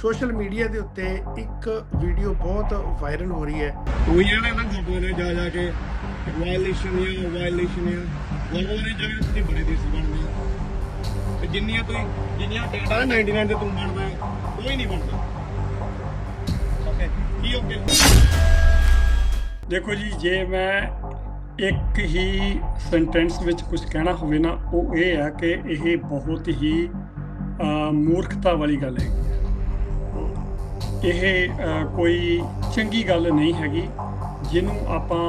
Social media ਦੇ ਉੱਤੇ ਇੱਕ ਵੀਡੀਓ ਬਹੁਤ ਵਾਇਰਲ ਹੋ ਰਹੀ ਹੈ। ਉਹੀ ਨਾ ਨਾ ਖਬਰ ਨੇ ਜਾ ਜਾ ਕੇ ਵਾਇਲੇਸ਼ਨ ਹੈ ਵਾਇਲੇਸ਼ਨ ਹੈ ਵੋਲਵੋ ਨੇ ਜਿਹੜੇ ਤੁਸੀਂ ਬੜੇ ਦੇਸੀ ਬਣਦੇ ਹੋ। ਤੇ ਜਿੰਨੀਆਂ ਤੁਸੀਂ ਜਿੰਨੀਆਂ ਟਿਕਟਾਂ 99 ਤੇ ਤੂੰ ਬਣਦਾ ਹੈ, ਕੋਈ ਨਹੀਂ ਬਣਦਾ। ਓਕੇ ਕੀ ਓਕੇ ਦੇਖੋ ਜੀ ਜੇ ਮੈਂ ਇੱਕ ਹੀ ਸੈਂਟੈਂਸ ਵਿੱਚ ਕੁਝ ਕਹਿਣਾ ਹੋਵੇ ਨਾ ਉਹ ਇਹ ਹੈ ਕਿ ਇਹ ਬਹੁਤ ਹੀ ਮੂਰਖਤਾ ਵਾਲੀ ਗੱਲ ਹੈ। ਇਹ ਕੋਈ ਚੰਗੀ ਗੱਲ ਨਹੀਂ ਹੈਗੀ ਜਿਹਨੂੰ ਆਪਾਂ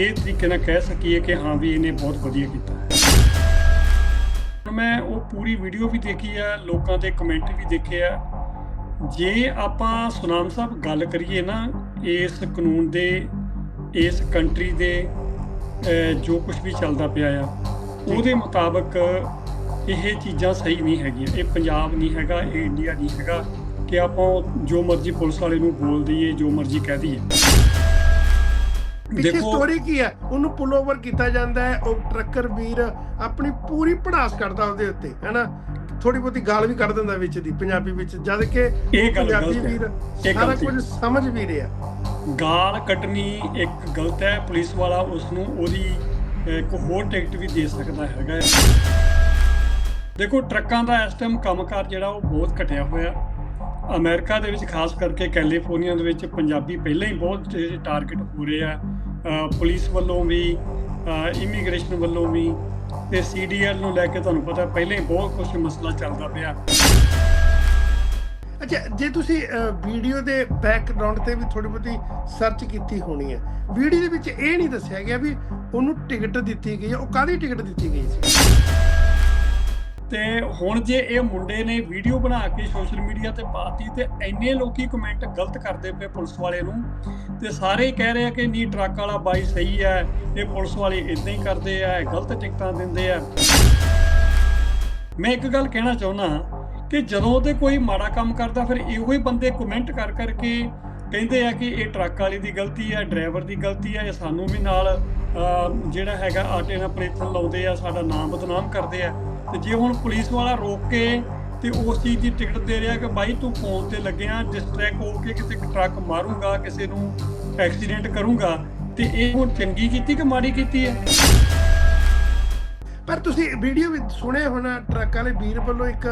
ਇਹ ਤਰੀਕੇ ਨਾਲ ਕਹਿ ਸਕੀਏ ਕਿ ਹਾਂ ਵੀ ਇਹਨੇ ਬਹੁਤ ਵਧੀਆ ਕੀਤਾ। ਮੈਂ ਉਹ ਪੂਰੀ ਵੀਡੀਓ ਵੀ ਦੇਖੀ ਆ ਲੋਕਾਂ ਦੇ ਕਮੈਂਟ ਵੀ ਦੇਖੇ ਆ। ਜੇ ਆਪਾਂ ਸੁਨਾਮ ਸਾਹਿਬ ਗੱਲ ਕਰੀਏ ਨਾ ਇਸ ਕਾਨੂੰਨ ਦੇ ਇਸ ਕੰਟਰੀ ਦੇ ਜੋ ਕੁਝ ਵੀ ਚੱਲਦਾ ਪਿਆ ਆ ਉਹਦੇ ਮੁਤਾਬਕ ਇਹ ਚੀਜ਼ਾਂ ਸਹੀ ਨਹੀਂ ਹੈਗੀਆਂ। ਇਹ ਪੰਜਾਬ ਨਹੀਂ ਹੈਗਾ ਇਹ ਇੰਡੀਆ ਨਹੀਂ ਹੈਗਾ। ਕਿ ਆਪਾਂ ਜੋ ਮਰਜ਼ੀ ਪੁਲਿਸ ਵਾਲੇ ਨੂੰ ਬੋਲ ਦਈਏ ਜੋ ਮਰਜ਼ੀ ਕਹਿ ਦਈਏ ਪਿੱਛੇ ਸਟੋਰੀ ਕੀ ਹੈ ਉਹਨੂੰ ਪੁੱਲ ਓਵਰ ਕੀਤਾ ਜਾਂਦਾ ਹੈ ਉਹ ਟਰੱਕਰ ਵੀਰ ਆਪਣੀ ਪੂਰੀ ਪੜਾਸ ਕਰਦਾ ਉਹਦੇ ਉੱਤੇ ਹੈਨਾ ਥੋੜੀ ਬਹੁਤੀ ਗਾਲ ਵੀ ਕੱਢ ਦਿੰਦਾ ਵਿੱਚ ਦੀ ਪੰਜਾਬੀ ਵਿੱਚ ਜਦ ਕਿ ਇਹ ਗੱਲ ਪੰਜਾਬੀ। ਵੀਰ ਸਾਰਾ। ਕੁਝ ਸਮਝ ਵੀ ਰਿਹਾ ਗਾਲ ਕੱਢਣੀ ਇੱਕ ਗਲਤ ਹੈ ਪੁਲਿਸ ਵਾਲਾ ਉਸ ਨੂੰ ਉਹਦੀ ਇੱਕ ਹੋਰ ਟਿਕਟ ਵੀ ਦੇ ਸਕਦਾ ਹੈਗਾ। ਦੇਖੋ ਟਰੱਕਾਂ ਦਾ ਇਸ ਟਾਈਮ ਕੰਮਕਾਰ ਜਿਹੜਾ ਉਹ ਬਹੁਤ ਘਟਿਆ ਹੋਇਆ ਅਮਰੀਕਾ ਦੇ ਵਿੱਚ, ਖਾਸ ਕਰਕੇ ਕੈਲੀਫੋਰਨੀਆ ਦੇ ਵਿੱਚ ਪੰਜਾਬੀ ਪਹਿਲਾਂ ਹੀ ਬਹੁਤ ਟਾਰਗੇਟ ਹੋ ਰਹੇ ਆ। ਪੁਲਿਸ ਵੱਲੋਂ ਵੀ ਇਮੀਗ੍ਰੇਸ਼ਨ ਵੱਲੋਂ ਵੀ ਤੇ ਸੀਡੀਐਲ ਨੂੰ ਲੈ ਕੇ ਤੁਹਾਨੂੰ ਪਤਾ ਪਹਿਲਾਂ ਹੀ ਬਹੁਤ ਕੁਝ ਮਸਲਾ ਚੱਲਦਾ ਪਿਆ। ਅੱਛਾ, ਜੇ ਤੁਸੀਂ ਵੀਡੀਓ ਦੇ ਬੈਕਗ੍ਰਾਉਂਡ ਤੇ ਵੀ ਥੋੜੀ ਬਹੁਤੀ ਸਰਚ ਕੀਤੀ ਹੋਣੀ ਹੈ, ਵੀਡੀਓ ਦੇ ਵਿੱਚ ਇਹ ਨਹੀਂ ਦੱਸਿਆ ਗਿਆ ਵੀ ਉਹਨੂੰ ਟਿਕਟ ਦਿੱਤੀ ਗਈ ਹੈ, ਉਹ ਕਾਹਦੀ ਟਿਕਟ ਦਿੱਤੀ ਗਈ ਸੀ? ਤੇ ਹੁਣ ਜੇ ਇਹ ਮੁੰਡੇ ਨੇ ਵੀਡੀਓ ਬਣਾ ਕੇ ਸੋਸ਼ਲ ਮੀਡੀਆ ਤੇ ਪਾਤੀ ਤੇ ਇੰਨੇ ਲੋਕੀ ਕਮੈਂਟ ਗਲਤ ਕਰਦੇ ਪਏ ਪੁਲਿਸ ਵਾਲੇ ਨੂੰ, ਤੇ ਸਾਰੇ ਕਹਿ ਰਹੇ ਆ ਕਿ ਨਹੀਂ, ਟਰੱਕ ਵਾਲਾ ਬਾਈ ਸਹੀ ਹੈ, ਇਹ ਪੁਲਿਸ ਵਾਲੇ ਇਦਾਂ ਹੀ ਕਰਦੇ ਆ ਗਲਤ ਟਿਕਟਾਂ ਦਿੰਦੇ ਆ। ਮੈਂ ਇੱਕ ਗੱਲ ਕਹਿਣਾ ਚਾਹੁੰਦਾ ਕਿ ਜਦੋਂ ਤੇ ਕੋਈ ਮਾੜਾ ਕੰਮ ਕਰਦਾ, ਫਿਰ ਇਹੋ ਹੀ ਬੰਦੇ ਕਮੈਂਟ ਕਰ ਕਰਕੇ ਕਹਿੰਦੇ ਆ ਕਿ ਇਹ ਟਰੱਕ ਵਾਲੇ ਦੀ ਗਲਤੀ ਹੈ, ਡਰਾਈਵਰ ਦੀ ਗਲਤੀ ਹੈ, ਇਹ ਸਾਨੂੰ ਵੀ ਨਾਲ ਜਿਹੜਾ ਹੈਗਾ ਆਟੇ ਨਾਲ ਪ੍ਰੇਥਨ ਲਾਉਂਦੇ ਆ, ਸਾਡਾ ਨਾਮ ਬਦਨਾਮ ਕਰਦੇ ਆ। ਤੇ ਜੇ ਹੁਣ ਪੁਲਿਸ ਵਾਲਾ ਰੋਕ ਕੇ ਤੇ ਉਸ ਚੀਜ਼ ਦੀ ਟਿਕਟ ਦੇ ਰਿਹਾ ਕਿ ਬਾਈ ਤੂੰ ਫੋਨ ਤੇ ਲੱਗਿਆ ਡਿਸਟਰੈਕਟ ਹੋ ਕੇ ਕਿਸੇ ਟਰੱਕ ਮਾਰੂੰਗਾ, ਕਿਸੇ ਨੂੰ ਐਕਸੀਡੈਂਟ ਕਰੂੰਗਾ, ਤੇ ਇਹ ਹੁਣ ਚੰਗੀ ਕੀਤੀ ਕਿ ਮਾੜੀ ਕੀਤੀ ਹੈ? ਪਰ ਤੁਸੀਂ ਵੀਡੀਓ ਵਿੱਚ ਸੁਣਿਆ ਹੋਣਾ, ਟਰੱਕ ਵਾਲੇ ਵੀਰ ਵੱਲੋਂ ਇੱਕ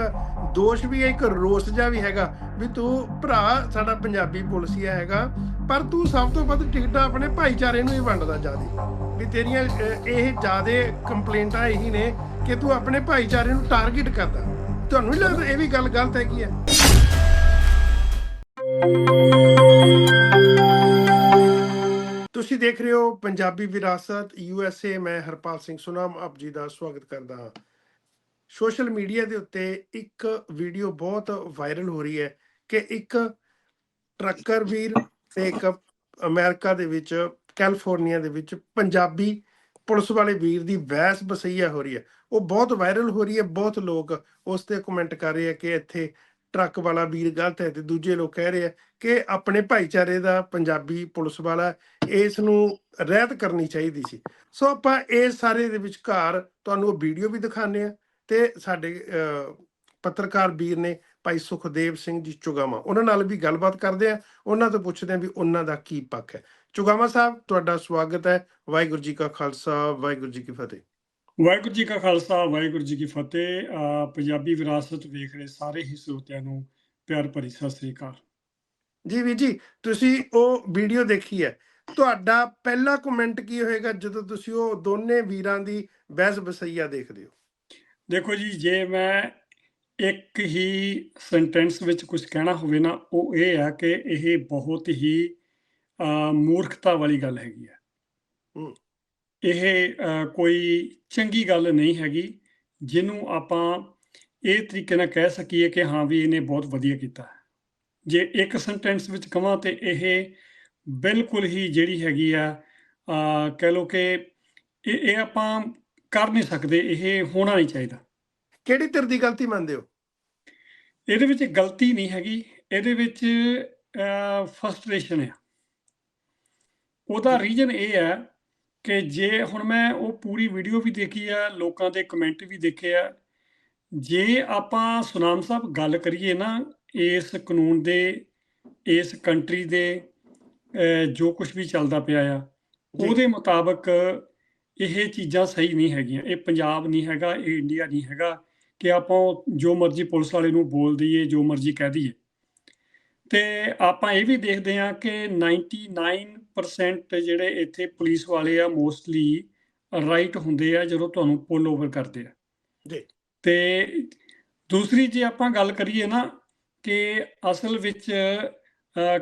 ਦੋਸ਼ ਵੀ ਹੈ, ਇੱਕ ਰੋਸ ਜਿਹਾ ਵੀ ਹੈਗਾ ਵੀ ਤੂੰ ਭਰਾ ਸਾਡਾ ਪੰਜਾਬੀ ਪੁਲਿਸੀਆ ਹੈਗਾ, ਪਰ ਤੂੰ ਸਭ ਤੋਂ ਵੱਧ ਟਿਕਟਾਂ ਆਪਣੇ ਭਾਈਚਾਰੇ ਨੂੰ ਹੀ ਵੰਡਦਾ ਜਿਆਦੇ। ਵੀ ਤੇਰੀਆਂ ਇਹ ਜਿਆਦੇ ਕੰਪਲੇਂਟਾਂ ਇਹੀ ਨੇ ਕਿ ਤੂੰ ਆਪਣੇ ਭਾਈਚਾਰੇ ਨੂੰ ਟਾਰਗੇਟ ਕਰਦਾ। ਤੁਹਾਨੂੰ ਨਹੀਂ ਲੱਗਦਾ ਇਹ ਵੀ ਗੱਲ ਗਲਤ ਹੈਗੀ ਹੈ? ਤੁਸੀਂ ਦੇਖ ਰਹੇ ਹੋ ਪੰਜਾਬੀ ਵਿਰਾਸਤ ਯੂਐਸਏ ਮੈਂ ਹਰਪਾਲ ਸਿੰਘ ਸੁਨਾਮ, ਆਪ ਜੀ ਦਾ ਸਵਾਗਤ ਕਰਦਾ ਹਾਂ। ਸੋਸ਼ਲ ਮੀਡੀਆ ਦੇ ਉੱਤੇ ਇੱਕ ਵੀਡੀਓ ਬਹੁਤ ਵਾਇਰਲ ਹੋ ਰਹੀ ਹੈ ਕਿ ਇੱਕ ਟਰੱਕਰ ਵੀਰ ਤੇ ਇੱਕ ਅਮਰੀਕਾ ਦੇ ਵਿੱਚ ਕੈਲੀਫੋਰਨੀਆ ਦੇ ਵਿੱਚ ਪੰਜਾਬੀ ਪੁਲਿਸ ਵਾਲੇ ਵੀਰ ਦੀ ਬਹਿਸ ਬਸਈਆ ਹੋ ਰਹੀ ਹੈ। ਉਹ ਬਹੁਤ ਵਾਇਰਲ ਹੋ ਰਹੀ ਹੈ ਬਹੁਤ ਲੋਕ ਉਸ ਤੇ ਕਮੈਂਟ ਕਰ ਰਹੇ ਆ ਕਿ ਇੱਥੇ ਟਰੱਕ ਵਾਲਾ ਵੀਰ ਗਲਤ ਹੈ ਤੇ ਦੂਜੇ ਲੋਕ ਕਹਿ ਰਹੇ ਆ ਕਿ ਆਪਣੇ ਭਾਈਚਾਰੇ ਦਾ ਪੰਜਾਬੀ ਪੁਲਿਸ ਵਾਲਾ ਇਸ ਨੂੰ ਰਹਿਤ ਕਰਨੀ ਚਾਹੀਦੀ ਸੀ। ਸੋ ਆਪਾਂ ਇਹ ਸਾਰੇ ਦੇ ਵਿਚਕਾਰ ਤੁਹਾਨੂੰ ਉਹ ਵੀਡੀਓ ਵੀ ਦਿਖਾਣੇ ਆ ਤੇ ਸਾਡੇ ਅਹ, ਪੱਤਰਕਾਰ ਵੀਰ ਨੇ ਭਾਈ ਸੁਖਦੇਵ ਸਿੰਘ ਜੀ ਚੁਗਾਮਾ ਉਹਨਾਂ ਨਾਲ ਵੀ ਗੱਲਬਾਤ ਕਰਦੇ ਆ ਉਹਨਾਂ ਤੋਂ ਪੁੱਛਦੇ ਆ ਵੀ ਉਹਨਾਂ ਦਾ ਕੀ ਪੱਖ ਹੈ। ਚੁਗਾਮਾ ਸਾਹਿਬ ਤੁਹਾਡਾ ਸਵਾਗਤ ਹੈ। ਵਾਹਿਗੁਰੂ ਜੀ ਕਾ ਖਾਲਸਾ ਵਾਹਿਗੁਰੂ ਜੀ ਕੀ ਫਤਿਹ। ਵਾਹਿਗੁਰੂ ਜੀ ਕਾ ਖਾਲਸਾ ਵਾਹਿਗੁਰੂ ਜੀ ਕੀ ਫਤਿਹ। ਪੰਜਾਬੀ ਵਿਰਾਸਤ ਵੇਖ ਰਹੇ ਸਾਰੇ ਹੀ ਸਰੋਤਿਆਂ ਨੂੰ ਪਿਆਰ ਭਰੀ ਸਤਿ ਸ੍ਰੀ ਅਕਾਲ। ਜੀ ਵੀ ਜੀ ਤੁਸੀਂ ਉਹ ਵੀਡੀਓ ਦੇਖੀ ਹੈ। ਤੁਹਾਡਾ ਪਹਿਲਾ ਕਮੈਂਟ ਕੀ ਹੋਏਗਾ ਜਦੋਂ ਤੁਸੀਂ ਉਹ ਦੋਨੇ ਵੀਰਾਂ ਦੀ ਬਹਿਸ ਬਸਈਆ ਦੇਖਦੇ ਹੋ? ਦੇਖੋ ਜੀ ਜੇ ਮੈਂ ਇੱਕ ਹੀ ਸੈਂਟੈਂਸ ਵਿੱਚ ਕੁਝ ਕਹਿਣਾ ਹੋਵੇ ਨਾ ਉਹ ਇਹ ਹੈ ਕਿ ਇਹ ਬਹੁਤ ਹੀ ਮੂਰਖਤਾ ਵਾਲੀ ਗੱਲ ਹੈਗੀ ਹੈ। ਹੂੰ। ਇਹ ਕੋਈ ਚੰਗੀ ਗੱਲ ਨਹੀਂ ਹੈਗੀ ਜਿਹਨੂੰ ਆਪਾਂ ਇਹ ਤਰੀਕੇ ਨਾਲ ਕਹਿ ਸਕੀਏ ਕਿ ਹਾਂ ਵੀ ਇਹਨੇ ਬਹੁਤ ਵਧੀਆ ਕੀਤਾ ਜੇ ਇੱਕ ਸੈਂਟੈਂਸ ਵਿੱਚ ਕਹਾਂ ਤੇ ਇਹ ਬਿਲਕੁਲ ਹੀ ਜਿਹੜੀ ਹੈਗੀ ਆ ਕਹਿ ਲਓ ਕਿ ਇਹ ਇਹ ਆਪਾਂ ਕਰ ਨਹੀਂ ਸਕਦੇ ਇਹ ਹੋਣਾ ਨਹੀਂ ਚਾਹੀਦਾ। ਕਿਹੜੀ ਧਿਰ ਦੀ ਗਲਤੀ ਮੰਨਦੇ ਹੋ? ਇਹਦੇ ਵਿੱਚ ਗਲਤੀ ਨਹੀਂ ਹੈਗੀ ਇਹਦੇ ਵਿੱਚ ਫਰਸਟ੍ਰੇਸ਼ਨ ਹੈ ਉਹਦਾ ਰੀਜਨ ਇਹ ਹੈ ਕਿ ਜੇ ਹੁਣ ਮੈਂ ਉਹ ਪੂਰੀ ਵੀਡੀਓ ਵੀ ਦੇਖੀ ਆ ਲੋਕਾਂ ਦੇ ਕਮੈਂਟ ਵੀ ਦੇਖੇ ਆ ਜੇ ਆਪਾਂ ਸੁਨਾਮ ਸਾਹਿਬ ਗੱਲ ਕਰੀਏ ਨਾ ਇਸ ਕਾਨੂੰਨ ਦੇ ਇਸ ਕੰਟਰੀ ਦੇ ਜੋ ਕੁਝ ਵੀ ਚੱਲਦਾ ਪਿਆ ਆ। ਉਹਦੇ ਮੁਤਾਬਕ ਇਹ ਚੀਜ਼ਾਂ ਸਹੀ ਨਹੀਂ ਹੈਗੀਆਂ ਇਹ ਪੰਜਾਬ ਨਹੀਂ ਹੈਗਾ ਇਹ ਇੰਡੀਆ ਨਹੀਂ ਹੈਗਾ ਕਿ ਆਪਾਂ ਜੋ ਮਰਜ਼ੀ ਪੁਲਿਸ ਵਾਲੇ ਨੂੰ ਬੋਲ ਦਈਏ ਜੋ ਮਰਜ਼ੀ ਕਹਿ ਦਈਏ ਤੇ ਆਪਾਂ ਇਹ ਵੀ ਦੇਖਦੇ ਹਾਂ ਕਿ 99% ਜਿਹੜੇ ਇੱਥੇ ਪੁਲਿਸ ਵਾਲੇ ਆ ਮੋਸਟਲੀ ਰਾਈਟ ਹੁੰਦੇ ਆ ਜਦੋਂ ਤੁਹਾਨੂੰ ਪੁੱਲ ਓਵਰ ਕਰਦੇ ਆ। ਜੀ। ਤੇ ਦੂਸਰੀ ਜੇ ਆਪਾਂ ਗੱਲ ਕਰੀਏ ਨਾ ਕਿ ਅਸਲ ਵਿੱਚ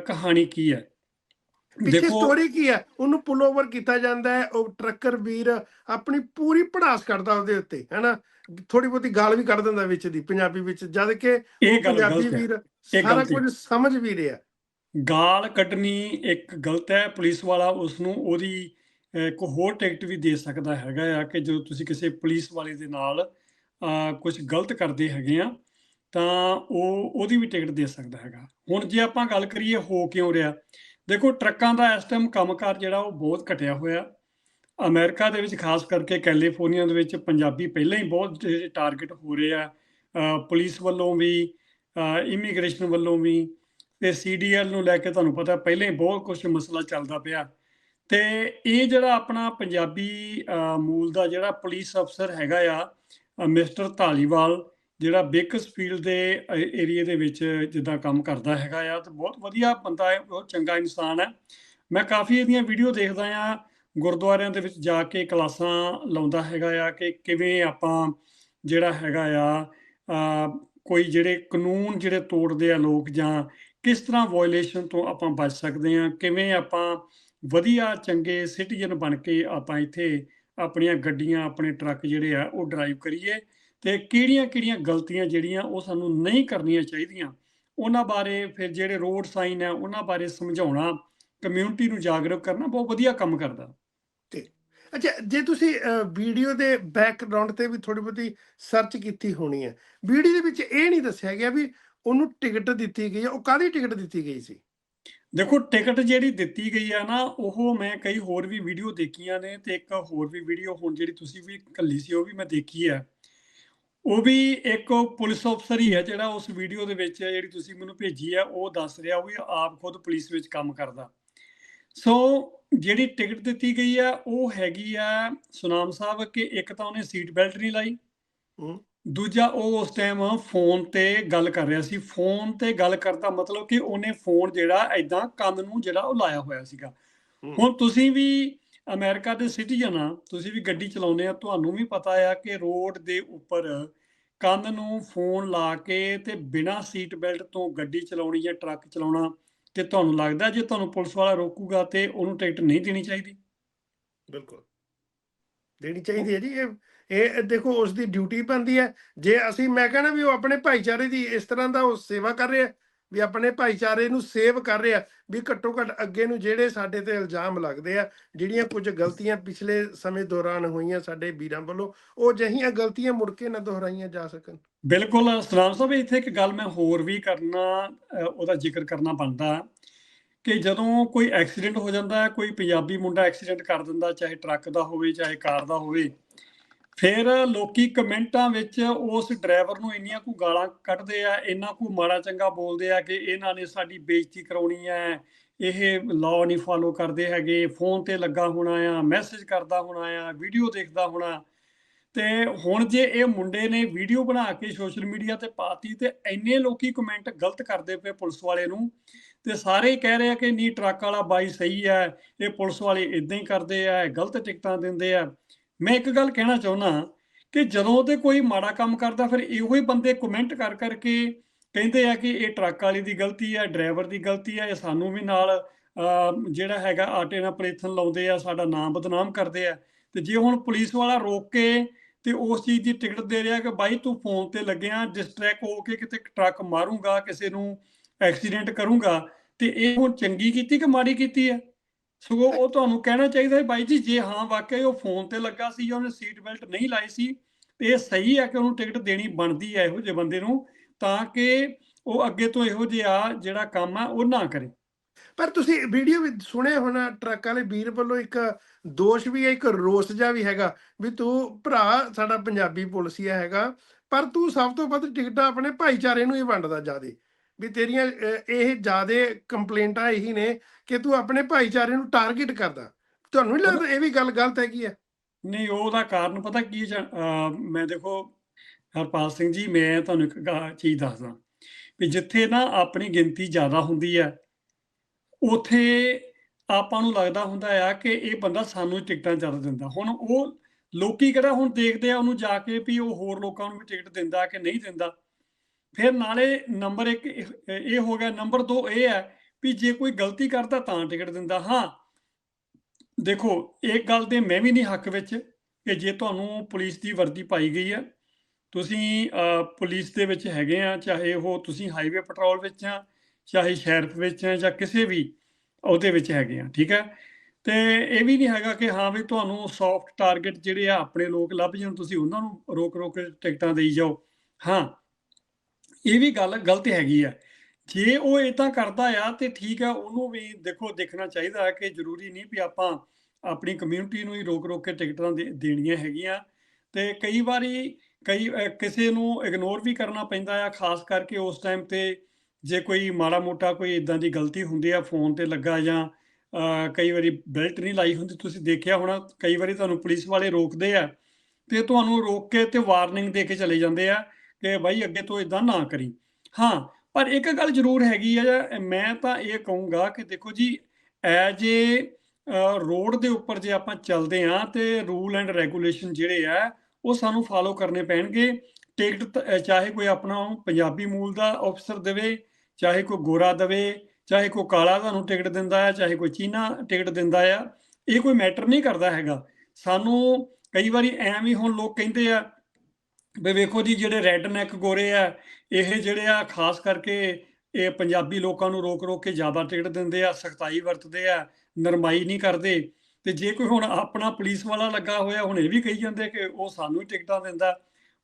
ਕਹਾਣੀ ਕੀ ਹੈ? ਪਿੱਛੇ ਸਟੋਰੀ ਕੀ ਹੈ? ਉਹਨੂੰ ਪੁਲ ਓਵਰ ਕੀਤਾ ਜਾਂਦਾ ਹੈ ਉਹ ਟਰੱਕਰ ਵੀਰ ਆਪਣੀ ਪੂਰੀ ਪੜਾਸ ਕਰਦਾ ਉਹਦੇ ਉੱਤੇ ਹੈਨਾ? ਥੋੜੀ ਬਹੁਤੀ ਗਾਲ ਵੀ ਕੱਢ ਦਿੰਦਾ ਵਿੱਚ ਦੀ ਪੰਜਾਬੀ ਵਿੱਚ ਜਦ ਕਿ ਉਹ ਪੰਜਾਬੀ ਵੀਰ ਸਾਰਾ ਕੁਝ ਸਮਝ ਵੀ ਰਿਹਾ। ਗਾਲ ਕੱਢਣੀ ਇੱਕ ਗਲਤ ਹੈ ਪੁਲਿਸ ਵਾਲਾ ਉਸ ਨੂੰ ਉਹਦੀ ਅਹ, ਇੱਕ ਹੋਰ ਟਿਕਟ ਵੀ ਦੇ ਸਕਦਾ ਹੈਗਾ ਆ ਕਿ ਜਦੋਂ ਤੁਸੀਂ ਕਿਸੇ ਪੁਲਿਸ ਵਾਲੇ ਦੇ ਨਾਲ ਕੁਝ ਗਲਤ ਕਰਦੇ ਹੈਗੇ ਆ ਤਾਂ ਉਹ ਉਹਦੀ ਵੀ ਟਿਕਟ ਦੇ ਸਕਦਾ ਹੈਗਾ। ਹੁਣ ਜੇ ਆਪਾਂ ਗੱਲ ਕਰੀਏ ਹੋ ਕਿਉਂ ਰਿਹਾ ਦੇਖੋ ਟਰੱਕਾਂ ਦਾ ਇਸ ਟਾਈਮ ਕੰਮਕਾਰ ਜਿਹੜਾ ਉਹ ਬਹੁਤ ਘਟਿਆ ਹੋਇਆ। ਅਮਰੀਕਾ ਦੇ ਵਿੱਚ ਖਾਸ ਕਰਕੇ ਕੈਲੀਫੋਰਨੀਆ ਦੇ ਵਿੱਚ ਪੰਜਾਬੀ ਪਹਿਲਾਂ ਹੀ ਬਹੁਤ ਟਾਰਗੇਟ ਹੋ ਰਹੇ ਆ। ਪੁਲਿਸ ਵੱਲੋਂ ਵੀ ਇਮੀਗ੍ਰੇਸ਼ਨ ਵੱਲੋਂ ਵੀ ਤੇ ਸੀਡੀਐਲ ਨੂੰ ਲੈ ਕੇ ਤੁਹਾਨੂੰ ਪਤਾ ਪਹਿਲਾਂ ਹੀ ਬਹੁਤ ਕੁਝ ਮਸਲਾ ਚੱਲਦਾ ਪਿਆ। ਤੇ ਇਹ ਜਿਹੜਾ ਆਪਣਾ ਪੰਜਾਬੀ ਮੂਲ ਦਾ ਜਿਹੜਾ ਪੁਲਿਸ ਅਫਸਰ ਹੈਗਾ ਆ ਮਿਸਟਰ ਧਾਲੀਵਾਲ, ਜਿਹੜਾ ਬੇਕਸਫੀਲਡ ਦੇ ਏਰੀਆ ਦੇ ਵਿੱਚ ਜਿੱਦਾਂ ਕੰਮ ਕਰਦਾ ਹੈਗਾ ਆ, ਤੇ ਬਹੁਤ ਵਧੀਆ ਬੰਦਾ ਹੈ, ਬਹੁਤ ਚੰਗਾ ਇਨਸਾਨ ਹੈ। ਮੈਂ ਕਾਫੀ ਇਹਦੀਆਂ ਵੀਡੀਓ ਦੇਖਦਾ ਆ, ਗੁਰਦੁਆਰਿਆਂ ਦੇ ਵਿੱਚ ਜਾ ਕੇ ਕਲਾਸਾਂ ਲਾਉਂਦਾ ਹੈਗਾ ਆ ਕਿ ਕਿਵੇਂ ਆਪਾਂ ਜਿਹੜਾ ਹੈਗਾ ਆ ਕੋਈ ਜਿਹੜੇ ਕਾਨੂੰਨ ਜਿਹੜੇ ਤੋੜਦੇ ਆ ਲੋਕ ਜਾਂ ਕਿਸ ਤਰ੍ਹਾਂ ਵਾਇਓਲੇਸ਼ਨ ਤੋਂ ਆਪਾਂ ਬਚ ਸਕਦੇ ਹਾਂ, ਕਿਵੇਂ ਆਪਾਂ ਵਧੀਆ ਚੰਗੇ ਸਿਟੀਜ਼ਨ ਬਣ ਕੇ ਆਪਾਂ ਇੱਥੇ ਆਪਣੀਆਂ ਗੱਡੀਆਂ, ਆਪਣੇ ਟਰੱਕ ਜਿਹੜੇ ਆ ਉਹ ਡਰਾਈਵ ਕਰੀਏ ਤੇ ਕਿਹੜੀਆਂ-ਕਿਹੜੀਆਂ ਗਲਤੀਆਂ ਜਿਹੜੀਆਂ ਉਹ ਸਾਨੂੰ ਨਹੀਂ ਕਰਨੀਆਂ ਚਾਹੀਦੀਆਂ, ਉਹਨਾਂ ਬਾਰੇ ਫਿਰ ਜਿਹੜੇ ਰੋਡ ਸਾਈਨ ਹੈ ਉਹਨਾਂ ਬਾਰੇ ਸਮਝਾਉਣਾ ਕਮਿਊਨਿਟੀ ਨੂੰ ਜਾਗਰੂਕ ਕਰਨਾ ਬਹੁਤ ਵਧੀਆ ਕੰਮ ਕਰਦਾ। ਅੱਛਾ, ਜੇ ਤੁਸੀਂ ਵੀਡੀਓ ਦੇ ਬੈਕਗ੍ਰਾਉਂਡ ਤੇ ਵੀ ਥੋੜੀ ਬਹੁਤੀ ਸਰਚ ਕੀਤੀ ਹੋਣੀ ਹੈ, ਵੀਡੀਓ ਦੇ ਵਿੱਚ ਇਹ ਨਹੀਂ ਦੱਸਿਆ ਗਿਆ ਵੀ ਉਹਨੂੰ ਟਿਕਟ ਦਿੱਤੀ ਗਈ ਹੈ, ਉਹ ਕਾਹਦੀ ਟਿਕਟ ਦਿੱਤੀ ਗਈ ਸੀ? ਦੇਖੋ ਟਿਕਟ ਜਿਹੜੀ ਦਿੱਤੀ ਗਈ ਆ ਨਾ, ਉਹ ਮੈਂ ਕਈ ਹੋਰ ਵੀ ਵੀਡੀਓ ਦੇਖੀਆਂ ਨੇ ਤੇ ਇੱਕ ਹੋਰ ਵੀ ਵੀਡੀਓ ਹੁਣ ਜਿਹੜੀ ਤੁਸੀਂ ਵੀ ਕੱਲੀ ਸੀ, ਉਹ ਵੀ ਮੈਂ ਦੇਖੀ ਆ। ਉਹ ਵੀ ਇੱਕ ਪੁਲਿਸ ਅਫਸਰ ਹੀ ਹੈ ਜਿਹੜਾ ਉਸ ਵੀਡੀਓ ਦੇ ਵਿੱਚ ਜਿਹੜੀ ਤੁਸੀਂ ਮੈਨੂੰ ਭੇਜੀ ਆ, ਉਹ ਦੱਸ ਰਿਹਾ ਉਹ ਵੀ ਆਪ ਖੁਦ ਪੁਲਿਸ ਵਿੱਚ ਕੰਮ ਕਰਦਾ। ਸੋ ਜਿਹੜੀ ਟਿਕਟ ਦਿੱਤੀ ਗਈ ਆ ਉਹ ਹੈਗੀ ਆ ਸੁਨਾਮ ਸਾਹਿਬ ਕਿ ਇੱਕ ਤਾਂ ਉਹਨੇ ਸੀਟ ਬੈਲਟ ਨਹੀਂ ਲਾਈ ਹੂੰ। ਦੂਜਾ ਉਹ ਉਸ ਟਾਈਮ ਫੋਨ ਤੇ ਗੱਲ ਕਰ ਰਿਹਾ ਸੀ ਫੋਨ ਤੇ ਗੱਲ ਕਰਦਾ ਮਤਲਬ ਕਿ ਉਹਨੇ ਫੋਨ ਜਿਹੜਾ ਐਦਾਂ ਕੰਨ ਨੂੰ ਜਿਹੜਾ ਉਹ ਲਾਇਆ ਹੋਇਆ ਸੀਗਾ। ਹੁਣ ਤੁਸੀਂ ਵੀ ਅਮਰੀਕਾ ਦੇ ਸਿਟੀਜ਼ਨ ਆ ਤੁਸੀਂ ਵੀ ਗੱਡੀ ਚਲਾਉਂਦੇ ਆ ਤੁਹਾਨੂੰ ਵੀ ਪਤਾ ਆ ਕਿ ਰੋਡ ਦੇ ਉੱਪਰ ਕੰਨ ਨੂੰ ਫੋਨ ਲਾ ਕੇ ਤੇ ਬਿਨਾਂ ਸੀਟ ਬੈਲਟ ਤੋਂ ਗੱਡੀ ਚਲਾਉਣੀ ਜਾਂ ਟਰੱਕ ਚਲਾਉਣਾ ਤੇ ਤੁਹਾਨੂੰ ਲੱਗਦਾ ਜੇ ਤੁਹਾਨੂੰ ਪੁਲਿਸ ਵਾਲਾ ਰੋਕੂਗਾ ਤੇ ਉਹਨੂੰ ਟਿਕਟ ਨਹੀਂ ਦੇਣੀ ਚਾਹੀਦੀ? ਬਿਲਕੁਲ। ਦੇਣੀ ਚਾਹੀਦੀ ਹੈ ਜੀ, ਇਹ ਇਹ ਦੇਖੋ ਉਸ ਦੀ ਡਿਊਟੀ ਬਣਦੀ ਹੈ। ਜੇ ਅਸੀਂ, ਮੈਂ ਕਹਿੰਦਾ ਵੀ ਉਹ ਆਪਣੇ ਭਾਈਚਾਰੇ ਦੀ ਇਸ ਤਰ੍ਹਾਂ ਦਾ ਉਹ ਸੇਵਾ ਕਰ ਰਿਹਾ ਵੀ ਆਪਣੇ ਭਾਈਚਾਰੇ ਨੂੰ ਸੇਵ ਕਰ ਰਿਹਾ ਵੀ ਘੱਟੋ ਘੱਟ ਅੱਗੇ ਨੂੰ ਜਿਹੜੇ ਸਾਡੇ ਤੇ ਇਲਜ਼ਾਮ ਲੱਗਦੇ ਆ, ਜਿਹੜੀਆਂ ਕੁਝ ਗਲਤੀਆਂ ਪਿਛਲੇ ਸਮੇਂ ਦੌਰਾਨ ਹੋਈਆਂ ਸਾਡੇ ਵੀਰਾਂ ਵੱਲੋਂ, ਉਹ ਜਹੀਆਂ ਗਲਤੀਆਂ ਮੁੜ ਕੇ ਨਾ ਦੁਹਰਾਈਆਂ ਜਾ ਸਕਣ। ਬਿਲਕੁਲ, ਸਲਾਮ ਸਾਹਿਬ, ਇੱਥੇ ਇੱਕ ਗੱਲ ਮੈਂ ਹੋਰ ਵੀ ਕਰਨਾ ਉਹਦਾ ਜ਼ਿਕਰ ਕਰਨਾ ਬਣਦਾ, ਕਿ ਜਦੋਂ ਕੋਈ ਐਕਸੀਡੈਂਟ ਹੋ ਜਾਂਦਾ ਹੈ ਕੋਈ ਪੰਜਾਬੀ ਮੁੰਡਾ ਐਕਸੀਡੈਂਟ ਕਰ ਦਿੰਦਾ, ਚਾਹੇ ਟਰੱਕ ਦਾ ਹੋਵੇ, ਚਾਹੇ ਕਾਰ ਦਾ ਹੋਵੇ ਫਿਰ ਲੋਕੀ ਕਮੈਂਟਾਂ ਵਿੱਚ ਉਸ ਡਰਾਈਵਰ ਨੂੰ ਇੰਨੀਆਂ ਕੁ ਗਾਲਾਂ ਕੱਢਦੇ ਆ, ਇੰਨਾ ਕੁ ਮਾੜਾ ਚੰਗਾ ਬੋਲਦੇ ਆ ਕਿ ਇਹਨਾਂ ਨੇ ਸਾਡੀ ਬੇਇੱਜ਼ਤੀ ਕਰਾਉਣੀ ਹੈ। ਇਹ ਲਾਅ ਨਹੀਂ ਫਾਲੋ ਕਰਦੇ ਹੈਗੇ। ਫੋਨ ਤੇ ਲੱਗਾ ਹੋਣਾ ਆ ਮੈਸੇਜ ਕਰਦਾ ਹੋਣਾ ਆ ਵੀਡੀਓ ਦੇਖਦਾ ਹੋਣਾ। ਤੇ ਹੁਣ ਜੇ ਇਹ ਮੁੰਡੇ ਨੇ ਵੀਡੀਓ ਬਣਾ ਕੇ ਸੋਸ਼ਲ ਮੀਡੀਆ ਤੇ ਪਾਤੀ ਤੇ ਇੰਨੇ ਲੋਕੀ ਕਮੈਂਟ ਗਲਤ ਕਰਦੇ ਪਏ ਪੁਲਿਸ ਵਾਲੇ ਨੂੰ। ਤੇ ਸਾਰੇ ਕਹਿ ਰਹੇ ਆ ਕਿ ਨਹੀਂ, ਟਰੱਕ ਵਾਲਾ ਬਾਈ ਸਹੀ ਹੈ, ਇਹ ਪੁਲਿਸ ਵਾਲੇ ਇਦਾਂ ਹੀ ਕਰਦੇ ਆ, ਗਲਤ ਟਿਕਟਾਂ ਦਿੰਦੇ ਆ। ਮੈਂ ਇੱਕ ਗੱਲ ਕਹਿਣਾ ਚਾਹੁੰਦਾ ਕਿ ਜਦੋਂ ਤੇ ਕੋਈ ਮਾੜਾ ਕੰਮ ਕਰਦਾ, ਫਿਰ ਇਹੋ ਹੀ ਬੰਦੇ ਕਮੈਂਟ ਕਰ ਕਰਕੇ ਕਹਿੰਦੇ ਆ ਕਿ ਇਹ ਟਰੱਕ ਵਾਲੀ ਦੀ ਗਲਤੀ ਹੈ ਡਰਾਈਵਰ ਦੀ ਗਲਤੀ ਹੈ ਇਹ ਸਾਨੂੰ ਵੀ ਨਾਲ ਜਿਹੜਾ ਹੈਗਾ ਆਟੇ ਨਾਲ ਪਲੇਥਨ ਲਾਉਂਦੇ ਆ, ਸਾਡਾ ਨਾਮ ਬਦਨਾਮ ਕਰਦੇ ਆ। ਤੇ ਜੇ ਹੁਣ ਪੁਲਿਸ ਵਾਲਾ ਰੋਕ ਕੇ ਤੇ ਉਸ ਚੀਜ਼ ਦੀ ਟਿਕਟ ਦੇ ਰਿਹਾ ਕਿ ਬਾਈ ਤੂੰ ਫੋਨ ਤੇ ਲੱਗਿਆ ਡਿਸਟਰੈਕਟ ਹੋ ਕੇ ਕਿਤੇ ਟਰੱਕ ਮਾਰੂੰਗਾ, ਕਿਸੇ ਨੂੰ ਐਕਸੀਡੈਂਟ ਕਰੂੰਗਾ, ਤੇ ਇਹ ਹੁਣ ਚੰਗੀ ਕੀਤੀ ਕਿ ਮਾੜੀ ਕੀਤੀ ਹੈ ਸਗੋਂ ਉਹ ਤੁਹਾਨੂੰ ਕਹਿਣਾ ਚਾਹੀਦਾ ਹੈ ਬਾਈ ਜੀ, ਜੇ ਹਾਂ ਵਾਕਿਆ ਉਹ ਫੋਨ ਤੇ ਲੱਗਾ ਸੀ ਜਾਂ ਉਹਨੇ ਸੀਟ ਬੈਲਟ ਨਹੀਂ ਲਾਈ ਸੀ, ਤੇ ਇਹ ਸਹੀ ਹੈ ਕਿ ਉਹਨੂੰ ਟਿਕਟ ਦੇਣੀ ਬਣਦੀ ਹੈ ਇਹੋ ਜਿਹੇ ਬੰਦੇ ਨੂੰ, ਤਾਂ ਕਿ ਉਹ ਅੱਗੇ ਤੋਂ ਇਹੋ ਜਿਹਾ ਜਿਹੜਾ ਕੰਮ ਆ ਉਹ ਨਾ ਕਰੇ। ਪਰ ਤੁਸੀਂ ਵੀਡੀਓ ਵੀ ਸੁਣਿਆ ਹੋਣਾ, ਟਰੱਕ ਵਾਲੇ ਵੀਰ ਵੱਲੋਂ ਇੱਕ ਦੋਸ਼ ਵੀ ਹੈ, ਇੱਕ ਰੋਸ ਜਿਹਾ ਵੀ ਹੈਗਾ ਵੀ ਤੂੰ ਭਰਾ ਸਾਡਾ ਪੰਜਾਬੀ ਪੁਲਸੀਆ ਹੈਗਾ, ਪਰ ਤੂੰ ਸਭ ਤੋਂ ਵੱਧ ਟਿਕਟਾਂ ਆਪਣੇ ਭਾਈਚਾਰੇ ਨੂੰ ਹੀ ਵੰਡਦਾ ਜਿਆਦੇ। ਵੀ ਤੇਰੀਆਂ ਇਹ ਜਿਆਦੇ ਕੰਪਲੇਂਟਾਂ ਇਹੀ ਨੇ ਕਿ ਤੂੰ ਆਪਣੇ ਭਾਈਚਾਰੇ ਨੂੰ ਟਾਰਗੇਟ ਕਰਦਾ। ਤੁਹਾਨੂੰ ਨਹੀਂ ਲੱਗਦਾ ਇਹ ਵੀ ਗੱਲ ਗਲਤ ਹੈਗੀ ਹੈ ਨਹੀਂ ਉਹਦਾ ਕਾਰਨ ਪਤਾ ਕੀ ਮੈਂ ਦੇਖੋ, ਹਰਪਾਲ ਸਿੰਘ ਜੀ, ਮੈਂ ਤੁਹਾਨੂੰ ਇੱਕ ਚੀਜ਼ ਦੱਸਦਾ ਵੀ ਜਿੱਥੇ ਨਾ ਆਪਣੀ ਗਿਣਤੀ ਜ਼ਿਆਦਾ ਹੁੰਦੀ ਹੈ ਉਥੇ ਆਪਾਂ ਨੂੰ ਲੱਗਦਾ ਹੁੰਦਾ ਆ ਕਿ ਇਹ ਬੰਦਾ ਸਾਨੂੰ ਟਿਕਟਾਂ ਜ਼ਿਆਦਾ ਦਿੰਦਾ। ਹੁਣ ਉਹ ਲੋਕੀ ਕਿਹੜਾ ਹੁਣ ਦੇਖਦੇ ਆ ਉਹਨੂੰ ਜਾ ਕੇ ਵੀ ਉਹ ਹੋਰ ਲੋਕਾਂ ਨੂੰ ਵੀ ਟਿਕਟ ਦਿੰਦਾ ਕਿ ਨਹੀਂ ਦਿੰਦਾ? ਫਿਰ ਨਾਲੇ ਨੰਬਰ 1 ਇਹ ਹੋ ਗਿਆ ਨੰਬਰ 2 ਇਹ ਹੈ ਵੀ ਜੇ ਕੋਈ ਗਲਤੀ ਕਰਦਾ ਤਾਂ ਟਿਕਟ ਦਿੰਦਾ। ਹਾਂ, ਦੇਖੋ ਇੱਕ ਗੱਲ ਦੇ ਮੈਂ ਵੀ ਨਹੀਂ ਹੱਕ ਵਿੱਚ ਕਿ ਜੇ ਤੁਹਾਨੂੰ ਪੁਲਿਸ ਦੀ ਵਰਦੀ ਪਾਈ ਗਈ ਹੈ ਤੁਸੀਂ ਪੁਲਿਸ ਦੇ ਵਿੱਚ ਹੈਗੇ ਆ, ਚਾਹੇ ਉਹ ਤੁਸੀਂ ਹਾਈਵੇ ਪੈਟਰੋਲ ਵਿੱਚ ਆ, ਚਾਹੇ ਸ਼ੈਰਫ ਵਿੱਚ ਆ, ਜਾਂ ਕਿਸੇ ਵੀ ਉਹਦੇ ਵਿੱਚ ਹੈਗੇ ਆ, ਠੀਕ ਹੈ? ਤੇ ਇਹ ਵੀ ਨਹੀਂ ਹੈਗਾ ਕਿ ਹਾਂ ਵੀ ਤੁਹਾਨੂੰ ਸੌਫਟ ਟਾਰਗੇਟ ਜਿਹੜੇ ਆ, ਆਪਣੇ ਲੋਕ ਲੱਭ ਜਾਣ, ਤੁਸੀਂ ਉਹਨਾਂ ਨੂੰ ਰੋਕ ਰੋਕ ਕੇ ਟਿਕਟਾਂ ਦੇਈ ਜਾਓ। ਹਾਂ ਇਹ ਵੀ ਗੱਲ ਗਲਤ ਹੈਗੀ ਆ। ਜੇ ਉਹ ਇਦਾਂ ਕਰਦਾ ਆ ਤੇ ਠੀਕ ਆ, ਉਹਨੂੰ ਵੀ ਦੇਖੋ, ਦੇਖਣਾ ਚਾਹੀਦਾ ਹੈ ਕਿ ਜ਼ਰੂਰੀ ਨਹੀਂ ਵੀ ਆਪਾਂ ਆਪਣੀ ਕਮਿਊਨਿਟੀ ਨੂੰ ਹੀ ਰੋਕ ਰੋਕ ਕੇ ਟਿਕਟਾਂ ਦੇ- ਦੇਣੀਆਂ ਹੈਗੀਆਂ। ਤੇ ਕਈ ਵਾਰੀ ਕਈ ਕਿਸੇ ਨੂੰ ਇਗਨੋਰ ਵੀ ਕਰਨਾ ਪੈਂਦਾ ਆ, ਖਾਸ ਕਰਕੇ ਉਸ ਟਾਈਮ ਤੇ ਜੇ ਕੋਈ ਮਾੜਾ ਮੋਟਾ ਕੋਈ ਇਦਾਂ ਦੀ ਗਲਤੀ ਹੁੰਦੀ ਆ, ਫੋਨ ਤੇ ਲੱਗਾ ਜਾਂ ਕਈ ਵਾਰੀ ਬੈਲਟ ਨਹੀਂ ਲਾਈ ਹੁੰਦੀ, ਤੁਸੀਂ ਦੇਖਿਆ ਹੋਣਾ, ਕਈ ਵਾਰੀ ਤੁਹਾਨੂੰ ਪੁਲਿਸ ਵਾਲੇ ਰੋਕਦੇ ਆ ਤੇ ਤੁਹਾਨੂੰ ਰੋਕ ਕੇ ਤੇ ਵਾਰਨਿੰਗ ਦੇ ਕੇ ਚਲੇ ਜਾਂਦੇ ਆ। ਕਿ ਬਾਈ ਅੱਗੇ ਤੋਂ ਇਦਾਂ ਨਾ ਕਰੀ। ਹਾਂ, ਪਰ ਇੱਕ ਗੱਲ ਜ਼ਰੂਰ ਹੈਗੀ ਆ, ਮੈਂ ਤਾਂ ਇਹ ਕਹੂੰਗਾ ਕਿ ਦੇਖੋ ਜੀ ਐਜ ਏ ਰੋਡ ਦੇ ਉੱਪਰ ਜੇ ਆਪਾਂ ਚੱਲਦੇ ਆ ਤੇ ਰੂਲ ਐਂਡ ਰੈਗੂਲੇਸ਼ਨ ਜਿਹੜੇ ਆ, ਉਹ ਸਾਨੂੰ ਫਾਲੋ ਕਰਨੇ ਪੈਣਗੇ। ਟਿਕਟ ਚਾਹੇ ਕੋਈ ਆਪਣਾ ਪੰਜਾਬੀ ਮੂਲ ਦਾ ਅਫਸਰ ਦੇਵੇ, ਚਾਹੇ ਕੋਈ ਗੋਰਾ ਦੇਵੇ, ਚਾਹੇ ਕੋਈ ਕਾਲਾ ਤੁਹਾਨੂੰ ਟਿਕਟ ਦਿੰਦਾ ਆ, ਚਾਹੇ ਕੋਈ ਚੀਨਾ ਟਿਕਟ ਦਿੰਦਾ ਆ, ਇਹ ਕੋਈ ਮੈਟਰ ਨਹੀਂ ਕਰਦਾ ਹੈਗਾ। ਸਾਨੂੰ ਕਈ ਵਾਰੀ ਐਵੇਂ ਹੀ ਹੁਣ ਲੋਕ ਕਹਿੰਦੇ ਆ ਵੀ ਵੇਖੋ ਜੀ ਜਿਹੜੇ ਰੈੱਡ ਨੈਕ ਗੋਰੇ ਆ ਇਹ ਜਿਹੜੇ ਆ ਖਾਸ ਕਰਕੇ ਇਹ ਪੰਜਾਬੀ ਲੋਕਾਂ ਨੂੰ ਰੋਕ ਰੋਕ ਕੇ ਜ਼ਿਆਦਾ ਟਿਕਟ ਦਿੰਦੇ ਆ ਸਖਤਾਈ ਵਰਤਦੇ ਆ ਨਰਮਾਈ ਨਹੀਂ ਕਰਦੇ। ਤੇ ਜੇ ਕੋਈ ਹੁਣ ਆਪਣਾ ਪੁਲਿਸ ਵਾਲਾ ਲੱਗਾ ਹੋਇਆ ਹੁਣ ਇਹ ਵੀ ਕਹੀ ਜਾਂਦੇ ਕਿ ਉਹ ਸਾਨੂੰ ਹੀ ਟਿਕਟਾਂ ਦਿੰਦਾ।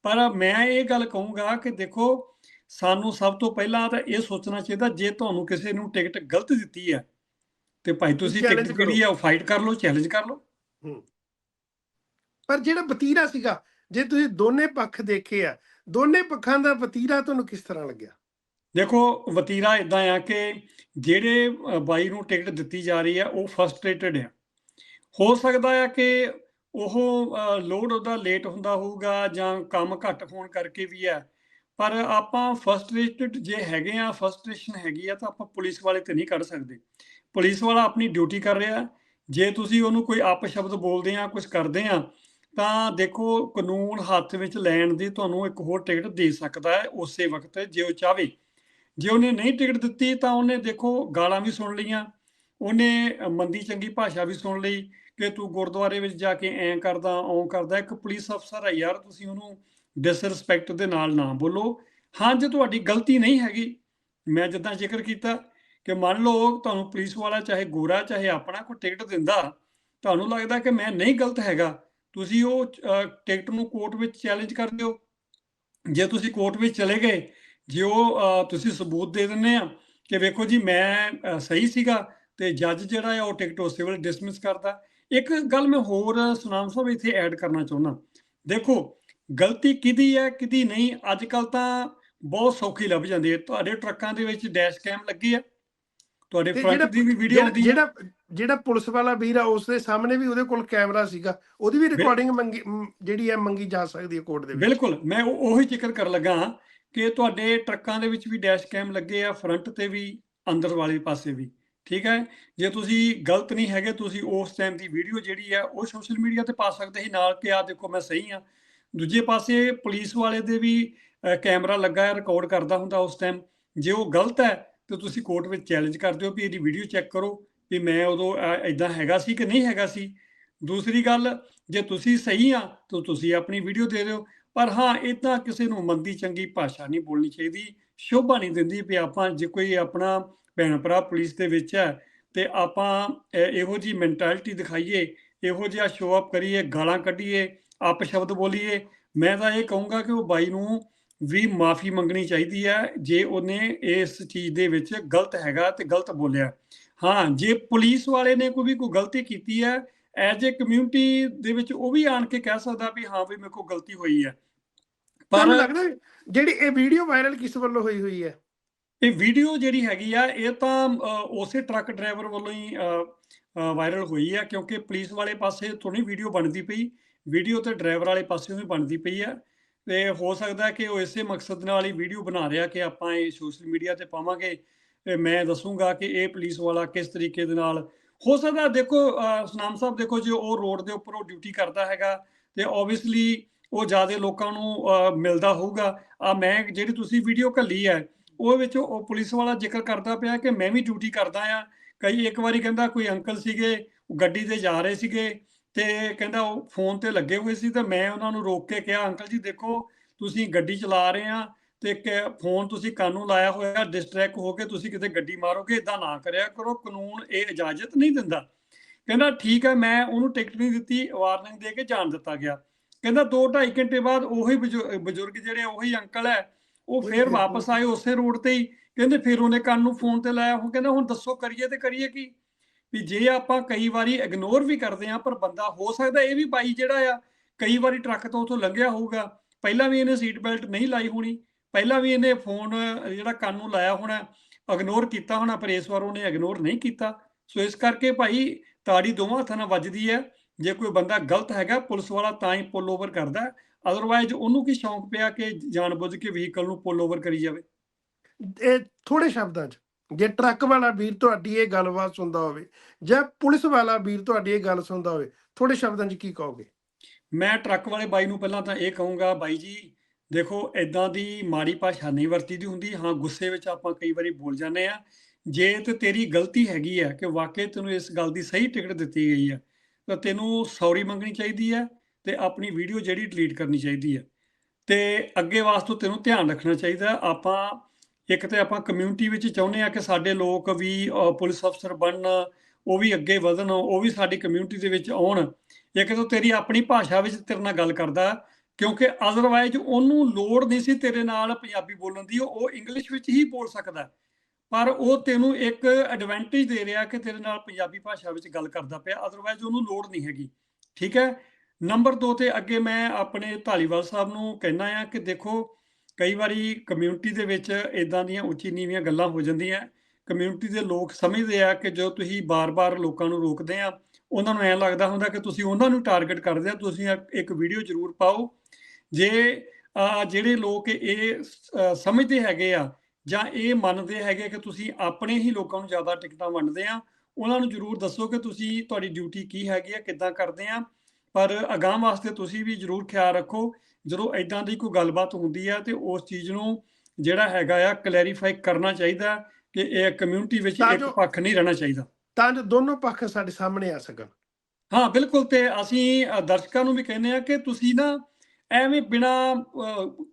ਪਰ ਮੈਂ ਇਹ ਗੱਲ ਕਹੂੰਗਾ ਕਿ ਦੇਖੋ ਸਾਨੂੰ ਸਭ ਤੋਂ ਪਹਿਲਾਂ ਤਾਂ ਇਹ ਸੋਚਣਾ ਚਾਹੀਦਾ ਜੇ ਤੁਹਾਨੂੰ ਕਿਸੇ ਨੂੰ ਟਿਕਟ ਗਲਤ ਦਿੱਤੀ ਹੈ ਤੇ ਭਾਈ ਤੁਸੀਂ ਟਿਕਟ ਜਿਹੜੀ ਆ ਉਹ ਫਾਈਟ ਕਰ ਲਓ ਚੈਲੰਜ ਕਰ ਲਓ। ਪਰ ਜਿਹੜਾ ਵਤੀਰਾ ਸੀਗਾ ਜੇ ਤੁਸੀਂ ਦੋਨੇ ਪੱਖ ਦੇਖੇ ਆ, ਦੋਨੇ ਪੱਖਾਂ ਦਾ ਵਤੀਰਾ ਤੁਹਾਨੂੰ ਕਿਸ ਤਰ੍ਹਾਂ ਲੱਗਿਆ? ਦੇਖੋ, ਵਤੀਰਾ ਇਦਾਂ ਆ ਕਿ ਜਿਹੜੇ ਬਾਈ ਨੂੰ ਟਿਕਟ ਦਿੱਤੀ ਜਾ ਰਹੀ ਆ, ਉਹ ਫਰਸਟ੍ਰੇਟਡ ਆ। ਹੋ ਸਕਦਾ ਆ ਕਿ ਉਹ ਲੋਡ ਉਹਦਾ ਲੇਟ ਹੁੰਦਾ ਹੋਊਗਾ ਜਾਂ ਕੰਮ ਘੱਟ ਹੋਣ ਕਰਕੇ ਵੀ ਆ। ਪਰ ਆਪਾਂ ਫਰਸਟ੍ਰੇਟਡ ਜੇ ਹੈਗੇ ਆ ਫਰਸਟ੍ਰੇਸ਼ਨ ਹੈਗੀ ਆ, ਤਾਂ ਆਪਾਂ ਪੁਲਿਸ ਵਾਲੇ ਤੇ ਨਹੀਂ ਕੱਢ ਸਕਦੇ। ਪੁਲਿਸ ਵਾਲਾ ਆਪਣੀ ਡਿਊਟੀ ਕਰ ਰਿਹਾ। ਜੇ ਤੁਸੀਂ ਉਹਨੂੰ ਕੋਈ ਅਪਸ਼ਬਦ ਬੋਲਦੇ ਆ ਕੁਝ ਕਰਦੇ ਆ ਤਾਂ ਦੇਖੋ, ਕਾਨੂੰਨ ਹੱਥ ਵਿੱਚ ਲੈਣ ਦੀ ਤੁਹਾਨੂੰ ਇੱਕ ਹੋਰ ਟਿਕਟ ਦੇ ਸਕਦਾ ਹੈ ਉਸੇ ਵਕਤ, ਜੇ ਉਹ ਚਾਹਵੇ। ਜੇ ਉਹਨੇ ਨਹੀਂ ਟਿਕਟ ਦਿੱਤੀ, ਤਾਂ ਉਹਨੇ ਦੇਖੋ, ਗਾਲਾਂ ਵੀ ਸੁਣ ਲਈਆਂ। ਉਹਨੇ ਮੰਦੀ ਚੰਗੀ ਭਾਸ਼ਾ ਵੀ ਸੁਣ ਲਈ ਕਿ ਤੂੰ ਗੁਰਦੁਆਰੇ ਵਿੱਚ ਜਾ ਕੇ ਐਂ ਕਰਦਾ ਓਂ ਕਰਦਾ। ਇੱਕ ਪੁਲਿਸ ਅਫਸਰ ਹੈ ਯਾਰ, ਤੁਸੀਂ ਉਹਨੂੰ ਡਿਸਰਿਸਪੈਕਟ ਦੇ ਨਾਲ ਨਾ ਬੋਲੋ। ਹਾਂ, ਜੇ ਤੁਹਾਡੀ ਗਲਤੀ ਨਹੀਂ ਹੈਗੀ, ਮੈਂ ਜਿੱਦਾਂ ਜ਼ਿਕਰ ਕੀਤਾ ਕਿ ਮੰਨ ਲਓ, ਤੁਹਾਨੂੰ ਪੁਲਿਸ ਵਾਲਾ ਚਾਹੇ ਗੋਰਾ ਚਾਹੇ ਆਪਣਾ ਕੋਈ ਟਿਕਟ ਦਿੰਦਾ, ਤੁਹਾਨੂੰ ਲੱਗਦਾ ਕਿ ਮੈਂ ਨਹੀਂ ਗਲਤ ਹੈਗਾ। ਤੁਸੀਂ ਉਹ ਟਿਕਟ ਨੂੰ ਕੋਰਟ ਵਿੱਚ ਚੈਲੰਜ ਕਰ ਦਿਓ। ਜੇ ਤੁਸੀਂ ਕੋਰਟ ਵਿੱਚ ਚਲੇ ਗਏ, ਜੇ ਉਹ ਤੁਸੀਂ ਸਬੂਤ ਦੇ ਦਿੰਦੇ ਆ ਕਿ ਵੇਖੋ ਜੀ, ਮੈਂ ਸਹੀ ਸੀਗਾ ਤੇ ਜੱਜ ਜਿਹੜਾ ਆ ਉਹ ਟਿਕਟ ਉਹ ਸਿਵਲ ਡਿਸਮਿਸ ਕਰਦਾ। ਇੱਕ ਗੱਲ ਮੈਂ ਹੋਰ ਸੁਨਾਮ ਸਾਹਿਬ ਇੱਥੇ ਐਡ ਕਰਨਾ ਚਾਹੁੰਦਾ। ਦੇਖੋ, ਗਲਤੀ ਕਿਹਦੀ ਹੈ, ਕਿਹਦੀ ਨਹੀਂ, ਅੱਜ ਕੱਲ ਤਾਂ ਬਹੁਤ ਸੌਖੀ ਲੱਭ ਜਾਂਦੀ ਹੈ। ਤੁਹਾਡੇ ਟਰੱਕਾਂ ਦੇ ਵਿੱਚ ਡੈਸ਼ ਕੈਮ ਲੱਗੀ ਹੈ ਤੁਹਾਡੇ ਫਰੰਟ ਦੀ ਵੀ ਵੀਡੀਓ ਆਉਂਦੀ ਹੈ ਜਿਹੜਾ ਜਿਹੜਾ ਪੁਲਿਸ ਵਾਲਾ ਵੀਰ ਆ ਉਸ ਦੇ ਸਾਹਮਣੇ ਵੀ ਉਹਦੇ ਕੋਲ ਕੈਮਰਾ ਸੀਗਾ। ਉਹਦੀ ਵੀ ਰਿਕਾਰਡਿੰਗ ਮੰਗੀ ਜਿਹੜੀ ਹੈ ਮੰਗੀ ਜਾ ਸਕਦੀ ਹੈ ਕੋਰਟ ਦੇ ਵਿੱਚ। ਬਿਲਕੁਲ। ਮੈਂ ਉਹ- ਜ਼ਿਕਰ ਕਰਨ ਲੱਗਾ ਕਿ ਤੁਹਾਡੇ ਟਰੱਕਾਂ ਦੇ ਵਿੱਚ ਵੀ ਡੈਸ਼ ਕੈਮ ਲੱਗੇ ਆ ਫਰੰਟ ਤੇ ਵੀ ਅੰਦਰ ਵਾਲੇ ਪਾਸੇ ਵੀ। ਠੀਕ ਹੈ? ਜੇ ਤੁਸੀਂ ਗਲਤ ਨਹੀਂ ਹੈਗੇ ਤੁਸੀਂ ਉਸ ਟਾਈਮ ਦੀ ਵੀਡੀਓ ਜਿਹੜੀ ਆ ਉਹ ਸੋਸ਼ਲ ਮੀਡੀਆ ਤੇ ਪਾ ਸਕਦੇ ਸੀ। ਨਾਲ ਕਿ ਆ ਦੇਖੋ ਮੈਂ ਸਹੀ ਆ ਦੂਜੇ ਪਾਸੇ ਪੁਲਿਸ ਵਾਲੇ ਦੇ ਵੀ ਕੈਮਰਾ ਲੱਗਾ ਹੈ ਰਿਕਾਰਡ ਕਰਦਾ ਹੁੰਦਾ ਉਸ ਟਾਈਮ ਜੇ ਉਹ ਗਲਤ ਹੈ ਤੇ ਤੁਸੀਂ ਕੋਰਟ ਵਿੱਚ ਚੈਲੰਜ ਕਰ ਦਿਓ ਵੀ ਇਹਦੀ ਵੀਡੀਓ ਚੈੱਕ ਕਰੋ ਵੀ ਮੈਂ ਉਦੋਂ ਐਦਾਂ ਹੈਗਾ ਸੀ ਕਿ ਨਹੀਂ ਹੈਗਾ ਸੀ। ਦੂਸਰੀ ਗੱਲ, ਜੇ ਤੁਸੀਂ ਸਹੀ ਆ, ਤਾਂ ਤੁਸੀਂ ਆਪਣੀ ਵੀਡੀਓ ਦੇ ਦਿਓ। ਪਰ ਹਾਂ ਇਦਾਂ ਕਿਸੇ ਨੂੰ ਮੰਦੀ, ਚੰਗੀ ਭਾਸ਼ਾ ਨਹੀਂ ਬੋਲਣੀ ਚਾਹੀਦੀ। ਸ਼ੋਭਾ ਨਹੀਂ ਦਿੰਦੀ ਵੀ ਆਪਾਂ, ਜੇ ਕੋਈ ਆਪਣਾ ਭੈਣ ਭਰਾ ਪੁਲਿਸ ਦੇ ਵਿੱਚ ਹੈ, ਤੇ ਆਪਾਂ ਇਹੋ ਜੀ ਮੈਂਟੈਲਿਟੀ ਦਿਖਾਈਏ, ਇਹੋ ਜਿਹਾ ਸ਼ੋਅ ਅਪ ਕਰੀਏ, ਗਾਲਾਂ ਕੱਢੀਏ, ਅਪਸ਼ਬਦ ਬੋਲੀਏ, ਮੈਂ ਤਾਂ ਇਹ ਕਹੂੰਗਾ ਕਿ ਉਹ ਬਾਈ ਨੂੰ ਵੀ ਮਾਫੀ ਮੰਗਣੀ ਚਾਹੀਦੀ ਹੈ ਜੇ ਉਹਨੇ ਇਸ ਚੀਜ਼ ਦੇ ਵਿੱਚ ਗਲਤ ਹੈਗਾ ਤੇ ਗਲਤ ਬੋਲਿਆ। ਹਾਂ ਜੇ ਪੁਲਿਸ ਵਾਲੇ ਨੇ ਕੋਈ ਵੀ ਕੋਈ ਗਲਤੀ ਕੀਤੀ ਹੈ ਐਜ ਏ ਕਮਿਊਨਿਟੀ ਦੇ ਵਿੱਚ ਉਹ ਵੀ ਆਣ ਕੇ ਕਹਿ ਸਕਦਾ ਵੀ ਹਾਂ ਵੀ ਮੇਰੇ ਕੋਲ ਗਲਤੀ ਹੋਈ ਹੈ। ਪਰ ਲੱਗਦਾ ਜਿਹੜੀ ਇਹ ਵੀਡੀਓ ਵਾਇਰਲ ਕਿਸ ਵੱਲੋਂ ਹੋਈ ਹੋਈ ਹੈ? ਇਹ ਵੀਡੀਓ ਜਿਹੜੀ ਹੈਗੀ ਆ ਇਹ ਤਾਂ ਅ, ਉਸੇ ਟਰੱਕ ਡਰਾਈਵਰ ਵੱਲੋਂ ਹੀ ਵਾਇਰਲ ਹੋਈ ਆ ਕਿਉਂਕਿ ਪੁਲਿਸ ਵਾਲੇ ਪਾਸੇ ਤੋਂ ਨਹੀਂ ਵੀਡੀਓ ਬਣਦੀ ਪਈ। ਵੀਡੀਓ ਤੇ ਡਰਾਈਵਰ ਵਾਲੇ ਪਾਸਿਓਂ ਹੀ ਬਣਦੀ ਪਈ ਆ। ਤੇ ਹੋ ਸਕਦਾ ਕਿ ਉਹ ਇਸੇ ਮਕਸਦ ਨਾਲ ਹੀ ਵੀਡੀਓ ਬਣਾ ਰਿਹਾ ਕਿ ਆਪਾਂ ਇਹ ਸੋਸ਼ਲ ਮੀਡੀਆ ਤੇ ਪਾਵਾਂਗੇ। ਮੈਂ ਦੱਸੂਗਾ ਕਿ ਇਹ ਪੁਲਿਸ ਵਾਲਾ ਕਿਸ ਤਰੀਕੇ ਦੇ ਨਾਲ, ਹੋ ਸਕਦਾ ਦੇਖੋ ਸੁਨਾਮ ਸਾਹਿਬ ਦੇਖੋ ਜੇ, ਉਹ ਰੋਡ ਦੇ ਉੱਪਰ ਉਹ ਡਿਊਟੀ ਕਰਦਾ ਹੈਗਾ ਤੇ ਆਬਵੀਅਸਲੀ ਉਹ ਜ਼ਿਆਦਾ ਲੋਕਾਂ ਨੂੰ ਮਿਲਦਾ ਹੋਊਗਾ। ਆ ਮੈਂ ਜਿਹੜੀ ਤੁਸੀਂ ਵੀਡੀਓ ਘੱਲੀ ਹੈ, ਉਹ ਵਿੱਚ ਉਹ ਪੁਲਿਸ ਵਾਲਾ ਜ਼ਿਕਰ ਕਰਦਾ ਪਿਆ ਕਿ ਮੈਂ ਵੀ ਡਿਊਟੀ ਕਰਦਾ ਆ ਕਈ ਇੱਕ ਵਾਰੀ ਕਹਿੰਦਾ ਕੋਈ ਅੰਕਲ ਸੀਗੇ ਗੱਡੀ ਤੇ ਜਾ ਰਹੇ ਸੀਗੇ ਤੇ ਕਹਿੰਦਾ ਉਹ ਫੋਨ ਤੇ ਲੱਗੇ ਹੋਏ ਸੀ ਤੇ ਮੈਂ ਉਹਨਾਂ ਨੂੰ ਰੋਕ ਕੇ ਕਿਹਾ ਅੰਕਲ ਜੀ ਦੇਖੋ ਤੁਸੀਂ ਗੱਡੀ ਚਲਾ ਰਹੇ ਆ ਤੇ ਫੋਨ ਤੁਸੀਂ ਕੰਨ ਨੂੰ ਲਾਇਆ ਹੋਇਆ ਡਿਸਟਰੈਕਟ ਹੋ ਕੇ ਤੁਸੀਂ ਕਿਤੇ ਗੱਡੀ ਮਾਰੋਗੇ ਇਦਾਂ ਨਾ ਕਰਿਆ ਕਰੋ ਕਾਨੂੰਨ ਇਹ ਇਜਾਜ਼ਤ ਨਹੀਂ ਦਿੰਦਾ। ਕਹਿੰਦਾ ਠੀਕ ਹੈ ਮੈਂ ਉਹਨੂੰ ਟਿਕਟ ਨਹੀਂ ਦਿੱਤੀ ਵਾਰਨਿੰਗ ਦੇ ਕੇ ਜਾਣ ਦਿੱਤਾ ਗਿਆ। ਕਹਿੰਦਾ 2.5 ਘੰਟੇ ਬਾਅਦ ਉਹੀ ਬਜ਼ੁ- ਬਜ਼ੁਰਗ ਜਿਹੜੇ ਉਹੀ ਅੰਕਲ ਹੈ ਉਹ ਫਿਰ ਵਾਪਸ ਆਏ ਉਸੇ ਰੋਡ ਤੇ ਹੀ। ਕਹਿੰਦੇ ਫਿਰ ਉਹਨੇ ਕੰਨ ਨੂੰ ਫੋਨ ਤੇ ਲਾਇਆ? ਉਹ ਕਹਿੰਦਾ ਹੁਣ ਦੱਸੋ ਕਰੀਏ ਤੇ ਕਰੀਏ ਕੀ? ਵੀ ਜੇ ਆਪਾਂ ਕਈ ਵਾਰੀ ਇਗਨੋਰ ਵੀ ਕਰਦੇ ਆ ਪਰ ਬੰਦਾ ਹੋ ਸਕਦਾ ਇਹ ਵੀ ਬਾਈ ਜਿਹੜਾ ਆ, ਕਈ ਵਾਰੀ ਟਰੱਕ ਤੋਂ ਉਥੋਂ ਲੰਘਿਆ ਹੋਊਗਾ, ਪਹਿਲਾਂ ਵੀ ਇਹਨੇ ਸੀਟ ਬੈਲਟ ਨਹੀਂ ਲਾਈ ਹੋਣੀ, ਪਹਿਲਾਂ ਵੀ ਇਹਨੇ ਫੋਨ ਜਿਹੜਾ ਕੰਨ ਨੂੰ ਲਾਇਆ ਹੋਣਾ ਇਗਨੋਰ ਕੀਤਾ ਹੋਣਾ, ਪਰ ਇਸ ਵਾਰ ਉਹਨੇ ਇਗਨੋਰ ਨਹੀਂ ਕੀਤਾ। ਸੋ ਇਸ ਕਰਕੇ ਭਾਈ ਤਾੜੀ ਦੋਵਾਂ ਹੱਥਾਂ ਨਾਲ ਵੱਜਦੀ ਹੈ, ਜੇ ਕੋਈ ਬੰਦਾ ਗਲਤ ਹੈਗਾ, ਪੁਲਿਸ ਵਾਲਾ ਤਾਂ ਹੀ ਪੁੱਲ ਓਵਰ ਕਰਦਾ ਅਦਰਵਾਈਜ਼ ਉਹਨੂੰ ਕੀ ਸ਼ੌਂਕ ਪਿਆ ਕਿ ਜਾਣਬੁੱਝ ਕੇ ਵਹੀਕਲ ਨੂੰ ਪੁੱਲ ਓਵਰ ਕਰੀ ਜਾਵੇ? ਇਹ ਥੋੜੇ ਸ਼ਬਦਾਂ 'ਚ। ਜੇ ਟਰੱਕ ਵਾਲਾ ਵੀਰ ਤੁਹਾਡੀ ਇਹ ਗੱਲਬਾਤ ਸੁਣਦਾ ਹੋਵੇ ਜਾਂ ਪੁਲਿਸ ਵਾਲਾ ਵੀਰ ਤੁਹਾਡੀ ਇਹ ਗੱਲ ਸੁਣਦਾ ਹੋਵੇ ਥੋੜੇ ਸ਼ਬਦਾਂ 'ਚ ਕੀ ਕਹੋਗੇ? ਮੈਂ ਟਰੱਕ ਵਾਲੇ ਬਾਈ ਨੂੰ ਪਹਿਲਾਂ ਤਾਂ ਇਹ ਕਹੂੰਗਾ, ਬਾਈ ਜੀ, ਦੇਖੋ ਐਦਾਂ ਦੀ ਮਾੜੀ ਭਾਸ਼ਾ ਨਹੀਂ ਵਰਤੀ ਦੀ ਹੁੰਦੀ, ਹਾਂ ਗੁੱਸੇ ਵਿੱਚ ਆਪਾਂ ਕਈ ਵਾਰੀ ਬੋਲ ਜਾਂਦੇ ਆ ਜੇ ਤੇ ਤੇਰੀ ਗਲਤੀ ਹੈਗੀ ਹੈ ਕਿ ਵਾਕਈ ਤੈਨੂੰ ਇਸ ਗੱਲ ਦੀ ਸਹੀ ਟਿਕਟ ਦਿੱਤੀ ਗਈ ਹੈ ਤਾਂ ਤੈਨੂੰ ਸੌਰੀ ਮੰਗਣੀ ਚਾਹੀਦੀ ਹੈ ਤੇ ਆਪਣੀ ਵੀਡੀਓ ਜਿਹੜੀ ਡਿਲੀਟ ਕਰਨੀ ਚਾਹੀਦੀ ਹੈ ਤੇ ਅੱਗੇ ਵਾਸਤੇ ਤੈਨੂੰ ਧਿਆਨ ਰੱਖਣਾ ਚਾਹੀਦਾ, ਆਪਾਂ ਇੱਕ ਤੇ ਆਪਾਂ ਕਮਿਊਨਿਟੀ ਵਿੱਚ ਚਾਹੁੰਦੇ ਆ ਕਿ ਸਾਡੇ ਲੋਕ ਵੀ ਪੁਲਿਸ ਅਫਸਰ ਬਣਨ, ਉਹ ਵੀ ਅੱਗੇ ਵਧਣ, ਉਹ ਵੀ ਸਾਡੀ ਕਮਿਊਨਿਟੀ ਦੇ ਵਿੱਚ ਆਉਣ। ਇੱਕ ਤਾਂ ਤੇਰੀ ਆਪਣੀ ਭਾਸ਼ਾ ਵਿੱਚ ਤੇਰੇ ਨਾਲ ਗੱਲ ਕਰਦਾ, ਕਿਉਂਕਿ ਅਦਰਵਾਈਜ਼ ਉਹਨੂੰ ਲੋੜ ਨਹੀਂ ਸੀ ਤੇਰੇ ਨਾਲ ਪੰਜਾਬੀ ਬੋਲਣ ਦੀ, ਉਹ ਇੰਗਲਿਸ਼ ਵਿੱਚ ਹੀ ਬੋਲ ਸਕਦਾ। ਪਰ ਉਹ ਤੈਨੂੰ ਇੱਕ ਐਡਵਾਂਟੇਜ ਦੇ ਰਿਹਾ ਕਿ ਤੇਰੇ ਨਾਲ ਪੰਜਾਬੀ ਭਾਸ਼ਾ ਵਿੱਚ ਗੱਲ ਕਰਦਾ ਪਿਆ ਅਦਰਵਾਈਜ਼ ਉਹਨੂੰ ਲੋੜ ਨਹੀਂ ਹੈਗੀ। ਠੀਕ ਹੈ? ਨੰਬਰ 2 ਤੇ ਅੱਗੇ ਮੈਂ ਆਪਣੇ ਢਾਲੀਵਾਲ ਸਾਹਿਬ ਨੂੰ ਕਹਿਣਾ ਆ ਕਿ ਦੇਖੋ ਕਈ ਵਾਰੀ ਕਮਿਊਨਿਟੀ ਦੇ ਵਿੱਚ ਇਦਾਂ ਦੀਆਂ ਉੱਚੀ ਨੀਵੀਆਂ ਗੱਲਾਂ ਹੋ ਜਾਂਦੀਆਂ। ਕਮਿਊਨਿਟੀ ਦੇ ਲੋਕ ਸਮਝਦੇ ਆ ਕਿ ਜੋ ਤੁਸੀਂ ਬਾਰ-ਬਾਰ ਲੋਕਾਂ ਨੂੰ ਰੋਕਦੇ ਆ, ਉਹਨਾਂ ਨੂੰ ਐਂ ਲੱਗਦਾ ਹੁੰਦਾ ਕਿ ਤੁਸੀਂ ਉਹਨਾਂ ਨੂੰ ਟਾਰਗੇਟ ਕਰਦੇ ਆ, ਤੁਸੀਂ ਇੱਕ- ਵੀਡੀਓ ਜ਼ਰੂਰ ਪਾਓ। ਜੇ ਜਿਹੜੇ ਲੋਕ ਇਹ ਸਮਝਦੇ ਹੈਗੇ ਆ ਜਾਂ ਇਹ ਮੰਨਦੇ ਹੈਗੇ ਕਿ ਤੁਸੀਂ ਆਪਣੇ ਹੀ ਲੋਕਾਂ ਨੂੰ ਜ਼ਿਆਦਾ ਟਿਕਟਾਂ ਵੰਡਦੇ ਆ, ਉਹਨਾਂ ਨੂੰ ਜ਼ਰੂਰ ਦੱਸੋ ਕਿ ਤੁਸੀਂ, ਤੁਹਾਡੀ ਡਿਊਟੀ ਕੀ ਹੈਗੀ ਆ, ਕਿੱਦਾਂ ਕਰਦੇ ਆ। ਪਰ ਅਗਾਂਹ ਵਾਸਤੇ ਤੁਸੀਂ ਵੀ ਜ਼ਰੂਰ ਖਿਆਲ ਰੱਖੋ ਜਦੋਂ ਐਦਾਂ ਦੀ ਕੋਈ ਗੱਲਬਾਤ ਹੁੰਦੀ ਆ ਤੇ ਉਸ ਚੀਜ਼ ਨੂੰ ਜਿਹੜਾ ਹੈਗਾ ਆ ਕਲੈਰੀਫਾਈ ਕਰਨਾ ਚਾਹੀਦਾ ਕਿ ਇਹ ਕਮਿਊਨਿਟੀ ਵਿੱਚ ਇੱਕ ਪੱਖ ਨਹੀਂ ਰਹਿਣਾ ਚਾਹੀਦਾ। ਤਾਂ ਜੋ ਦੋਨੋਂ ਪੱਖ ਸਾਡੇ ਸਾਹਮਣੇ ਆ ਸਕਣ। ਹਾਂ ਬਿਲਕੁਲ ਤੇ ਅਸੀਂ ਦਰਸ਼ਕਾਂ ਨੂੰ ਵੀ ਕਹਿੰਦੇ ਆ ਕਿ ਤੁਸੀਂ ਨਾ ਐਵੇਂ ਬਿਨਾ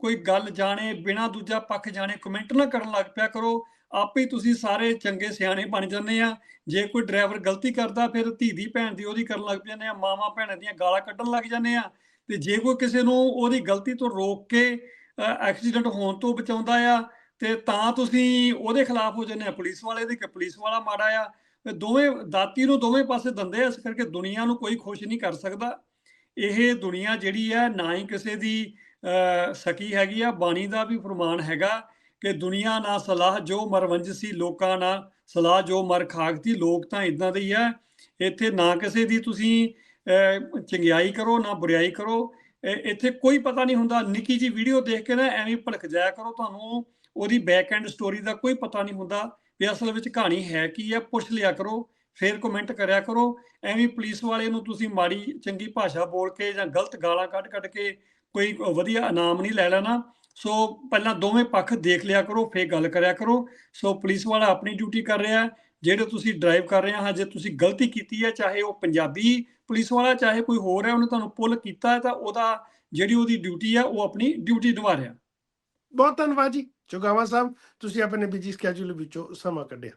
ਕੋਈ ਗੱਲ ਜਾਣੇ ਬਿਨਾ ਦੂਜਾ ਪੱਖ ਜਾਣੇ ਕਮੈਂਟ ਨਾ ਕਰਨ ਲੱਗ ਪਿਆ ਕਰੋ। ਆਪੇ ਹੀ ਤੁਸੀਂ ਸਾਰੇ ਚੰਗੇ ਸਿਆਣੇ ਬਣ ਜਾਂਦੇ ਆ। ਜੇ ਕੋਈ ਡਰਾਈਵਰ ਗਲਤੀ ਕਰਦਾ ਫਿਰ ਧੀ ਦੀ ਭੈਣ ਦੀ ਉਹਦੀ ਕਰਨ ਲੱਗ ਜਾਂਦੇ ਆ ਮਾਵਾ ਭੈਣਾਂ ਦੀਆਂ ਗਾਲਾਂ ਕੱਢਣ ਲੱਗ ਜਾਂਦੇ ਆ। ਤੇ ਜੇ ਕੋਈ ਕਿਸੇ ਨੂੰ ਉਹਦੀ ਗਲਤੀ ਤੋਂ ਰੋਕ ਕੇ ਐਕਸੀਡੈਂਟ ਹੋਣ ਤੋਂ ਬਚਾਉਂਦਾ ਆ, ਤੇ ਤਾਂ ਤੁਸੀਂ ਉਹਦੇ ਖਿਲਾਫ ਹੋ ਜਾਂਦੇ ਆ, ਪੁਲਿਸ ਵਾਲੇ ਦੇ ਕਿ ਪੁਲਿਸ ਵਾਲਾ ਮਾੜਾ ਆ ਦੋਵੇਂ ਦਾਤੀ ਨੂੰ ਦੋਵੇਂ ਪਾਸੇ ਦੰਦੇ ਇਸ ਕਰਕੇ ਦੁਨੀਆ ਨੂੰ ਕੋਈ ਖੁਸ਼ ਨਹੀਂ ਕਰ ਸਕਦਾ। ਇਹ ਦੁਨੀਆ ਜਿਹੜੀ ਹੈ ਨਾ ਹੀ ਕਿਸੇ ਦੀ ਸਕੀ ਹੈਗੀ ਆ, ਬਾਣੀ ਦਾ ਵੀ ਫਰਮਾਨ ਹੈਗਾ ਕਿ ਦੁਨੀਆ ਨਾ ਸਲਾਹ ਜੋ ਮਰਵੰਜ ਸੀ ਲੋਕਾਂ ਨਾ ਸਲਾਹ ਜੋ ਮਰ ਖਾਕਤੀ ਲੋਕ ਤਾਂ ਇਦਾਂ ਦੇ ਹੀ ਆ। ਇੱਥੇ ਨਾ ਕਿਸੇ ਦੀ ਤੁਸੀਂ ਚੰਗਿਆਈ ਕਰੋ, ਨਾ ਬੁਰਿਆਈ ਕਰੋ। ਇੱਥੇ ਕੋਈ ਪਤਾ ਨਹੀਂ ਹੁੰਦਾ। ਨਿੱਕੀ ਜੀ ਵੀਡੀਓ ਦੇਖ ਕੇ ਨਾ ਐਵੇਂ ਭਲਕ ਜਾਇਆ ਕਰੋ। ਤੁਹਾਨੂੰ ਉਹਦੀ ਬੈਕ ਐਂਡ ਸਟੋਰੀ ਦਾ ਕੋਈ ਪਤਾ ਨਹੀਂ ਹੁੰਦਾ ਵੀ ਅਸਲ ਵਿੱਚ ਕਹਾਣੀ ਹੈ ਕੀ ਹੈ। ਪੁੱਛ ਲਿਆ ਕਰੋ, ਫਿਰ ਕਮੈਂਟ ਕਰਿਆ ਕਰੋ। ਐਵੇਂ ਪੁਲਿਸ ਵਾਲੇ ਨੂੰ ਤੁਸੀਂ ਮਾੜੀ, ਚੰਗੀ ਭਾਸ਼ਾ ਬੋਲ ਕੇ ਜਾਂ ਗਲਤ ਗਾਲਾਂ ਕੱਢ ਕੱਢ ਕੇ ਕੋਈ ਵਧੀਆ ਇਨਾਮ ਨਹੀਂ ਲੈ ਲੈਣਾ। ਸੋ ਪਹਿਲਾਂ ਦੋਵੇਂ ਪੱਖ ਦੇਖ ਲਿਆ ਕਰੋ, ਫਿਰ ਗੱਲ ਕਰਿਆ ਕਰੋ। ਸੋ ਪੁਲਿਸ ਵਾਲਾ ਆਪਣੀ ਡਿਊਟੀ ਕਰ ਰਿਹਾ। ਹੈ ਜਿਹੜੇ ਤੁਸੀਂ ਡਰਾਈਵ ਕਰ ਰਹੇ ਹਾਂ ਜੇ ਤੁਸੀਂ ਗਲਤੀ ਕੀਤੀ ਹੈ ਚਾਹੇ ਉਹ ਪੰਜਾਬੀ ਪੁਲਿਸ ਵਾਲਾ ਚਾਹੇ ਕੋਈ ਹੋਰ ਹੈ ਉਹਨੇ ਤੁਹਾਨੂੰ ਪੁੱਲ ਕੀਤਾ ਹੈ ਤਾਂ ਉਹਦਾ ਜਿਹੜੀ ਉਹਦੀ ਡਿਊਟੀ ਆ ਉਹ ਆਪਣੀ ਡਿਊਟੀ ਨਿਭਾ ਰਿਹਾ। ਬਹੁਤ ਧੰਨਵਾਦ ਜੀ। ਚੁਗਾਵਾ ਸਾਹਿਬ ਤੁਸੀਂ ਆਪਣੇ ਬਿਜ਼ੀ ਸਕੇਜੂਲ ਵਿੱਚੋਂ ਸਮਾਂ ਕੱਢਿਆ।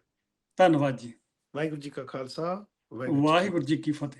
ਧੰਨਵਾਦ ਜੀ। ਵਾਹਿਗੁਰੂ ਜੀ ਕਾ ਖਾਲਸਾ ਵਾਹਿਗੁਰੂ ਜੀ ਕੀ ਫਤਿਹ।